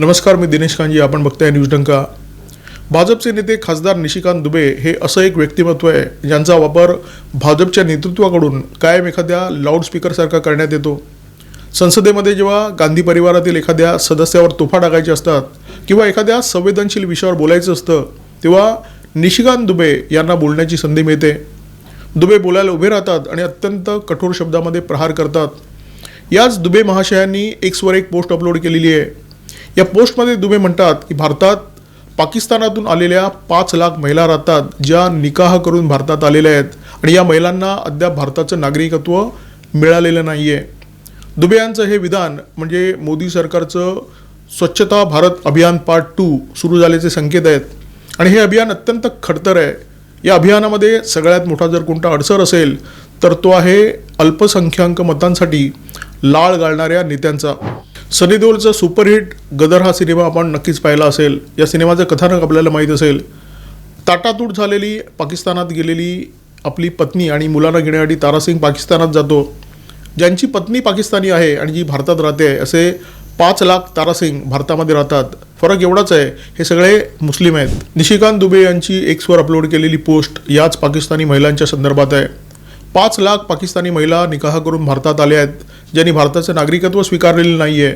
नमस्कार मी दिनेश कांजी आपण बघताय न्यूज डंका. भाजपचे नेते खासदार निशिकांत दुबे हे असं एक व्यक्तिमत्व आहे ज्यांचा वापर भाजपच्या नेतृत्वाकडून कायम एखाद्या लाऊडस्पीकरसारखा करण्यात येतो. संसदेमध्ये जेव्हा गांधी परिवारातील एखाद्या सदस्यावर तोफा टाकायचे असतात किंवा एखाद्या संवेदनशील विषयावर बोलायचं असतं तेव्हा निशिकांत दुबे यांना बोलण्याची संधी मिळते. दुबे बोलायला उभे राहतात आणि अत्यंत कठोर शब्दामध्ये प्रहार करतात. याच दुबे महाशयांनी एक्सवर एक पोस्ट अपलोड केलेली आहे. या पोस्टमध्ये दुबे म्हणतात की भारतात पाकिस्तानातून आलेल्या पाच लाख महिला राहतात ज्या निकाह करून भारतात आलेल्या आहेत आणि या महिलांना अद्याप भारताचं नागरिकत्व मिळालेलं नाही आहे दुबे यांचं हे विधान म्हणजे मोदी सरकारचं स्वच्छता भारत अभियान पार्ट टू सुरू झाल्याचे संकेत आहेत. आणि हे अभियान अत्यंत खडतर आहे. या अभियानामध्ये सगळ्यात मोठा जर कोणता अडसर असेल तर तो आहे अल्पसंख्याक मतांसाठी लाळ गाळणाऱ्या नेत्यांचा. सनी देओलचा सुपरहिट गदर हा सिनेमा आपण नक्कीच पाहिला असेल. या सिनेमाचं कथानक आपल्याला माहीत असेल. ताटातूट झालेली पाकिस्तानात गेलेली आपली पत्नी आणि मुलांना घेण्यासाठी तारासिंग पाकिस्तानात जातो. ज्यांची पत्नी पाकिस्तानी आहे आणि जी भारतात राहते असे पाच लाख तारासिंग भारतामध्ये राहतात. फरक एवढाच आहे हे सगळे मुस्लिम आहेत. निशिकांत दुबे यांची एक्सवर अपलोड केलेली पोस्ट याच पाकिस्तानी महिलांच्या संदर्भात आहे. पाच लाख पाकिस्तानी महिला निकाह करून भारतात आल्या आहेत. ज्यांनी भारताचं नागरिकत्व स्वीकारलेलं नाही आहे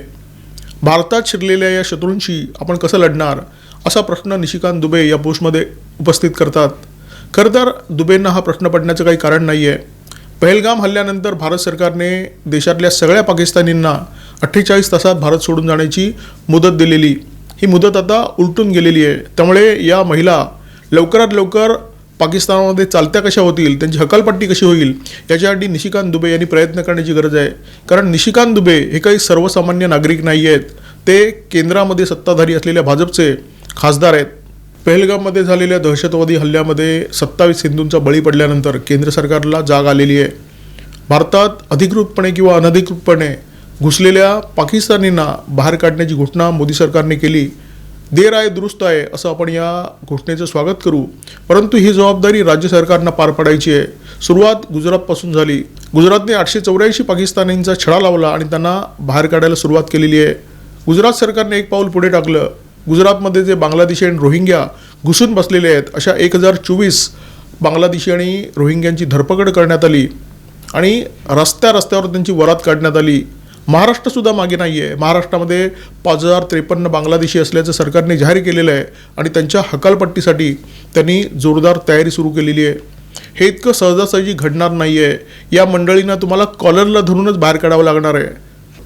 भारतात शिरलेल्या या शत्रूंशी आपण कसं लढणार? असा प्रश्न निशिकांत दुबे या पोस्टमध्ये उपस्थित करतात. खरं तर दुबेंना हा प्रश्न पडण्याचं काही कारण नाही आहे पहलगाम हल्ल्यानंतर भारत सरकारने देशातल्या सगळ्या पाकिस्तानींना अठ्ठेचाळीस तासात भारत सोडून जाण्याची मुदत दिलेली. ही मुदत आता उलटून गेलेली आहे. त्यामुळे या महिला लवकरात लवकर पाकिस्तानामध्ये चालत्या कशा होतील त्यांची हकालपट्टी कशी होईल याच्यासाठी निशिकांत दुबे यांनी प्रयत्न करण्याची गरज आहे. कारण निशिकांत दुबे हे काही सर्वसामान्य नागरिक नाही आहेत. ते केंद्रामध्ये सत्ताधारी असलेल्या भाजपचे खासदार आहेत. पहलगाममध्ये झालेल्या दहशतवादी हल्ल्यामध्ये सत्तावीस हिंदूंचा बळी पडल्यानंतर केंद्र सरकारला जाग आलेली आहे. भारतात अधिकृतपणे किंवा अनधिकृतपणे घुसलेल्या पाकिस्तानींना बाहेर काढण्याची घोषणा मोदी सरकारने केली. देर आहे दुरुस्त आहे असं आपण या घोषणेचं स्वागत करू. परंतु ही जबाबदारी राज्य सरकारनं पार पाडायची आहे. सुरुवात गुजरातपासून झाली. गुजरातने आठशे चौऱ्याऐंशी पाकिस्तानींचा छडा लावला आणि त्यांना बाहेर काढायला सुरुवात केलेली आहे. गुजरात सरकारने एक पाऊल पुढे टाकलं. गुजरातमध्ये जे बांगलादेशी आणि रोहिंग्या घुसून बसलेले आहेत अशा एक हजार चोवीस बांगलादेशी आणि रोहिंग्यांची धरपकड करण्यात आली आणि रस्त्या रस्त्यावर त्यांची वरात काढण्यात आली. महाराष्ट्रसुद्धा मागे नाही आहे महाराष्ट्रामध्ये पाच हजार त्रेपन्न बांगलादेशी असल्याचं सरकारने जाहीर केलेलं आहे आणि त्यांच्या हकालपट्टीसाठी त्यांनी जोरदार तयारी सुरू केलेली आहे. हे इतकं सहजासहजी घडणार नाही आहे या मंडळींना तुम्हाला कॉलरला धरूनच बाहेर काढावं लागणार आहे.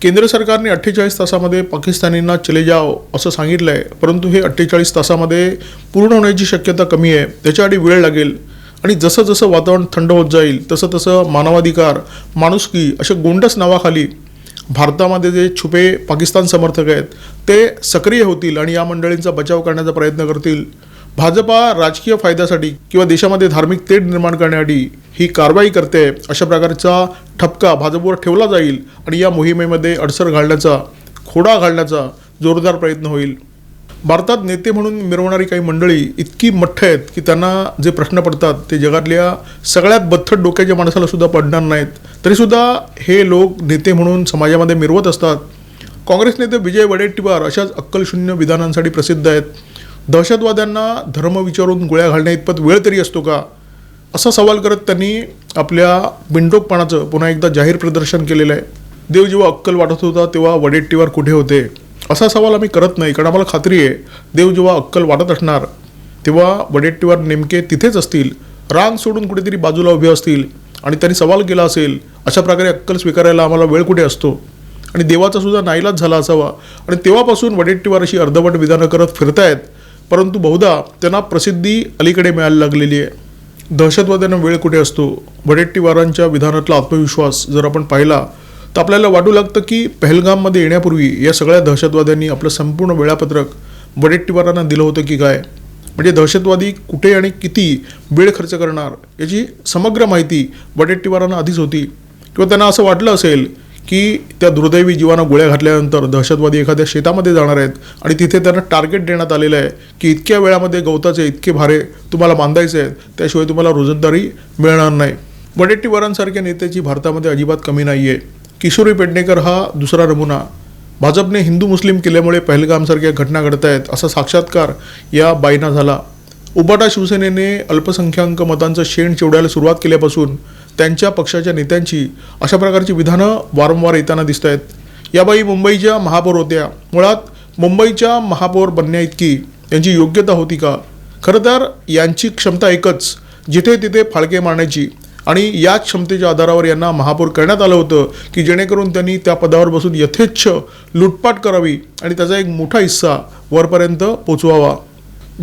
केंद्र सरकारने अठ्ठेचाळीस तासामध्ये पाकिस्तानींना चले जाओ असं सांगितलं आहे परंतु हे अठ्ठेचाळीस तासामध्ये पूर्ण होण्याची शक्यता कमी आहे. त्याच्यासाठी वेळ लागेल. आणि जसं जसं वातावरण थंड होत जाईल तसं तसं मानवाधिकार माणुसकी अशा गोंडस नावाखाली भारतामध्ये जे छुपे पाकिस्तान समर्थक आहेत ते सक्रिय होतील आणि या मंडळींचा बचाव करण्याचा प्रयत्न करतील. भाजपा राजकीय फायद्यासाठी किंवा देशामध्ये धार्मिक तेढ निर्माण करण्यासाठी ही कारवाई करते अशा प्रकारचा ठपका भाजपवर ठेवला जाईल आणि या मोहिमेमध्ये अडसर घालण्याचा खोडा घालण्याचा जोरदार प्रयत्न होईल. भारतात नेते म्हणून मिरवणारी काही मंडळी इतकी मठ्ठ आहेत की त्यांना जे प्रश्न पडतात ते जगातल्या सगळ्यात बथट डोक्याच्या माणसाला सुद्धा पडणार नाहीत. तरीसुद्धा हे लोक नेते म्हणून समाजामध्ये मिरवत असतात. काँग्रेस नेते विजय वडेट्टीवार अशाच अक्कलशून्य विधानांसाठी प्रसिद्ध आहेत. दहशतवाद्यांना धर्म विचारून गोळ्या घालण्या इतपत वेळ तरी असतो का? असा सवाल करत त्यांनी आपल्या बिंडोकपणाचं पुन्हा एकदा जाहीर प्रदर्शन केलेलं आहे. देव जेव्हा अक्कल वाटत होता तेव्हा वडेट्टीवार कुठे होते? असा सवाल आम्ही करत नाही कारण आम्हाला खात्री आहे देव जेव्हा अक्कल वाटत असणार तेव्हा वडेट्टीवार नेमके तिथेच असतील रांग सोडून कुठेतरी बाजूला उभे असतील आणि त्यांनी सवाल केला असेल अशा प्रकारे अक्कल स्वीकारायला आम्हाला वेळ कुठे असतो? आणि देवाचा सुद्धा नाईलाज झाला असावा. आणि तेव्हापासून वडेट्टीवार अशी अर्धवट विधानं करत फिरतायत परंतु बहुधा त्यांना प्रसिद्धी अलीकडे मिळायला लागलेली आहे. दहशतवाद्यांना वेळ कुठे असतो? वडेट्टीवारांच्या विधानातला आत्मविश्वास जर आपण पाहिला तर आपल्याला वाटू लागतं की पहलगाममध्ये येण्यापूर्वी या सगळ्या दहशतवाद्यांनी आपलं संपूर्ण वेळापत्रक वडेट्टीवारांना दिलं होतं की काय? म्हणजे दहशतवादी कुठे आणि किती वेळ खर्च करणार याची समग्र माहिती वडेट्टीवारांना आधीच होती. किंवा त्यांना असं वाटलं असेल की त्या दुर्दैवी जीवांना गोळ्या घातल्यानंतर दहशतवादी एखाद्या शेतामध्ये जाणार आहेत आणि तिथे त्यांना टार्गेट देण्यात आलेलं आहे की इतक्या वेळामध्ये गवताचे इतके भारे तुम्हाला बांधायचे आहेत त्याशिवाय तुम्हाला रोजंदारी मिळणार नाही. वडेट्टीवारांसारख्या नेत्याची भारतामध्ये अजिबात कमी नाही आहे किशोरी पेडणेकर हा दुसरा नमुना. भाजपने हिंदू मुस्लिम केल्यामुळे पहलगामसारख्या घटना घडत आहेत असा साक्षात्कार या बाईना झाला. उबाटा शिवसेनेने अल्पसंख्याक मतांचं शेण चिवडायला सुरुवात केल्यापासून त्यांच्या पक्षाच्या नेत्यांची अशा प्रकारची विधानं वारंवार येताना दिसत आहेत या बाई मुंबईच्या महापौर होत्या. मुळात मुंबईच्या महापौर बनण्याइतकी यांची योग्यता होती का? खरं तर यांची क्षमता एकच जिथे तिथे फाळके मारण्याची. आणि याच क्षमतेच्या आधारावर यांना महापौर करण्यात आलं होतं की जेणेकरून त्यांनी त्या पदावर बसून यथेच्छ लुटपाट करावी आणि त्याचा एक मोठा हिस्सा वरपर्यंत पोचवावा.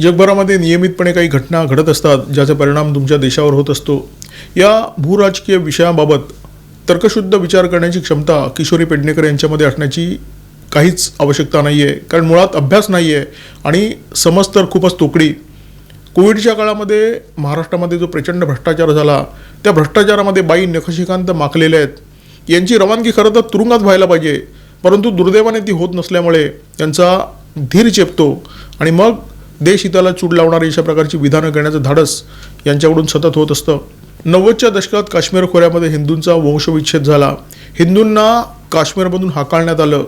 जगभरामध्ये नियमितपणे काही घटना घडत असतात ज्याचा परिणाम तुमच्या देशावर होत असतो. या भूराजकीय विषयाबाबत तर्कशुद्ध विचार करण्याची क्षमता किशोरी पेडणेकर यांच्यामध्ये असण्याची काहीच आवश्यकता नाही आहे कारण मुळात अभ्यास नाही आहे आणि समज तर खूपच तोकडी. कोविडच्या काळामध्ये महाराष्ट्रामध्ये जो प्रचंड भ्रष्टाचार झाला त्या भ्रष्टाचारामध्ये बाई नखशिकांत माखलेल्या आहेत. यांची रवानगी खरं तर तुरुंगात व्हायला पाहिजे. परंतु दुर्दैवाने ती होत नसल्यामुळे त्यांचा धीर चेपतो आणि मग देशहिताला चूड लावणारी अशा प्रकारची विधानं करण्याचं धाडस यांच्याकडून सतत होत असतं. नव्वदच्या दशकात काश्मीर खोऱ्यामध्ये हिंदूंचा वंशविच्छेद झाला. हिंदूंना काश्मीरमधून हाकाळण्यात आलं.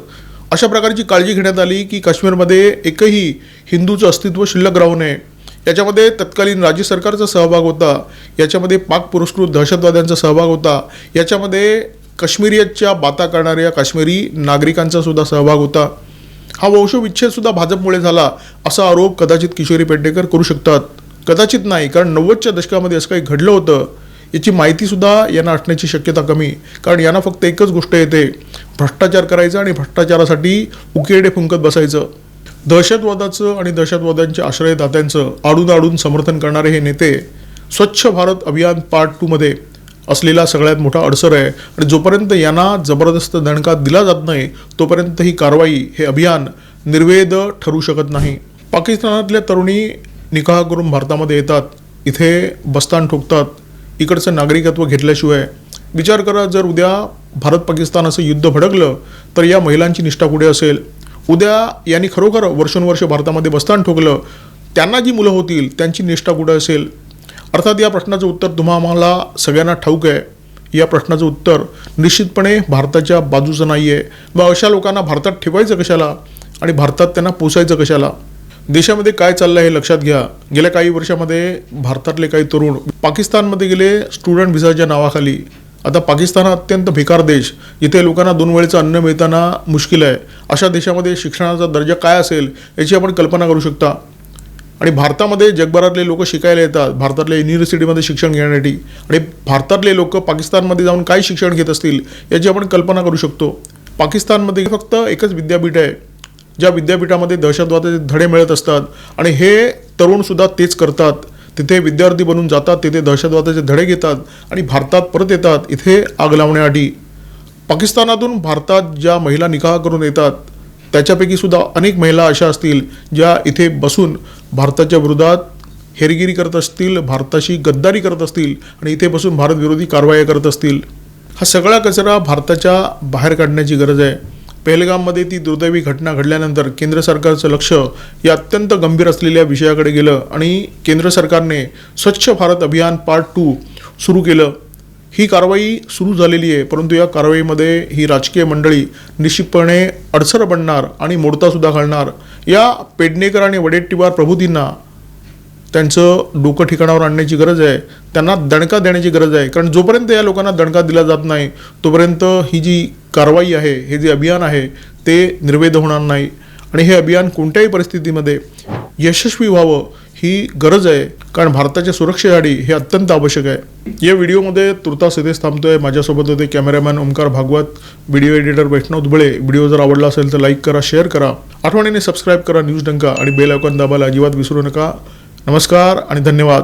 अशा प्रकारची काळजी घेण्यात आली की काश्मीरमध्ये एकही हिंदूचं अस्तित्व शिल्लक राहू नये. याच्यामध्ये तत्कालीन राज्य सरकारचा सहभाग होता याच्यामध्ये पाक पुरस्कृत दहशतवाद्यांचा सहभाग होता याच्यामध्ये काश्मीरियतच्या बाता करणाऱ्या काश्मीरी नागरिकांचा सुद्धा सहभाग होता. हा वंशविच्छेदसुद्धा भाजपमुळे झाला असा आरोप कदाचित किशोरी पेडणेकर करू शकतात. कदाचित नाही कारण नव्वदच्या दशकामध्ये असं काही घडलं होतं याची माहितीसुद्धा यांना असण्याची शक्यता कमी कारण यांना फक्त एकच गोष्ट येते भ्रष्टाचार करायचा आणि भ्रष्टाचारासाठी उकेरडे फुंकत बसायचं. दहशतवादाचं आणि दहशतवाद्यांच्या आश्रयदात्यांचं आडून आडून समर्थन करणारे हे नेते स्वच्छ भारत अभियान पार्ट टूमध्ये असलेला सगळ्यात मोठा अडसर आहे. आणि जोपर्यंत यांना जबरदस्त दणका दिला जात नाही तोपर्यंत ही कारवाई हे अभियान निर्वेद ठरू शकत नाही. पाकिस्तानातल्या तरुणी निकाह करून भारतामध्ये येतात. इथे बस्तान ठोकतात. इकडचं नागरिकत्व घेतल्याशिवाय. विचार करा जर उद्या भारत पाकिस्तान असं युद्ध भडकलं तर या महिलांची निष्ठा कुठे असेल. उद्या यांनी खरोखर वर्षानुवर्ष भारतामध्ये बस्तान ठोकलं त्यांना जी मुलं होतील त्यांची निष्ठा कुठं असेल? अर्थात या प्रश्नाचं उत्तर तुम्हा आम्हाला सगळ्यांना ठाऊक आहे. या प्रश्नाचं उत्तर निश्चितपणे भारताच्या बाजूचं नाही आहे मग अशा लोकांना भारतात ठेवायचं कशाला? आणि भारतात त्यांना पोचायचं कशाला? देशामध्ये काय चाललं आहे हे लक्षात घ्या. गेल्या काही वर्षामध्ये भारतातले काही तरुण पाकिस्तानमध्ये गेले स्टुडंट व्हिसाच्या नावाखाली. आता पाकिस्तान हा अत्यंत भिकार देश. जिथे लोकांना दोन वेळेचं अन्न मिळताना मुश्किल आहे. अशा देशामध्ये शिक्षणाचा दर्जा काय असेल याची आपण कल्पना करू शकता. आणि भारतामध्ये जगभरातले लोक शिकायला येतात. भारतातल्या युनिव्हर्सिटीमध्ये शिक्षण घेण्यासाठी. आणि भारतातले लोक पाकिस्तानमध्ये जाऊन काय शिक्षण घेत असतील याची आपण कल्पना करू शकतो. पाकिस्तानमध्ये फक्त एकच विद्यापीठ आहे ज्या विद्यापीठामध्ये दहशतवादाचे धडे मिळत असतात. आणि हे तरुणसुद्धा तेच करतात. तिथे विद्यार्थी बनून जातात तिथे दहशतवादाचे धडे घेतात आणि भारतात परत येतात इथे आग लावण्यासाठी पाकिस्तानातून भारतात ज्या महिला निकाह करून येतात त्याच्यापैकी सुद्धा अनेक महिला अशा असतील ज्या इथे बसून भारताच्या विरोधात हेरगिरी करत असतील भारताशी गद्दारी करत असतील आणि इथे बसून भारतविरोधी कारवाया करत असतील. हा सगळा कचरा भारताच्या बाहेर काढण्याची गरज आहे. पेहलगाममध्ये ती दुर्दैवी घटना घडल्यानंतर केंद्र सरकारचं लक्ष या अत्यंत गंभीर असलेल्या विषयाकडे गेलं आणि केंद्र सरकारने स्वच्छ भारत अभियान पार्ट टू सुरू केलं. ही कारवाई सुरू झालेली आहे परंतु या कारवाईमध्ये ही राजकीय मंडळी निश्चितपणे अडसर बनणार आणि मोडतासुद्धा घालणार. या पेडणेकर आणि वडेट्टीवार प्रभूतींना त्यांचं डोकं ठिकाणावर आणण्याची गरज आहे त्यांना दणका देण्याची गरज आहे. कारण जोपर्यंत या लोकांना दणका दिला जात नाही तोपर्यंत ही जी कारवाई आहे हे जे अभियान आहे ते निर्वेद होणार नाही. आणि हे अभियान कोणत्याही परिस्थितीमध्ये यशस्वी व्हावं ही गरज आहे कारण भारताच्या सुरक्षेसाठी हे अत्यंत आवश्यक आहे. या व्हिडिओमध्ये तुर्तास इथेच थांबतोय. माझ्यासोबत होते cameraman Omkar Bhagwat video editor Vaishnav Dubale video जर आवडला असेल तर लाईक करा शेअर करा. आठवणीने सबस्क्राईब करा न्यूज डंका आणि बेल आयकॉन दाबायला अजिबात विसरू नका. नमस्कार आणि धन्यवाद.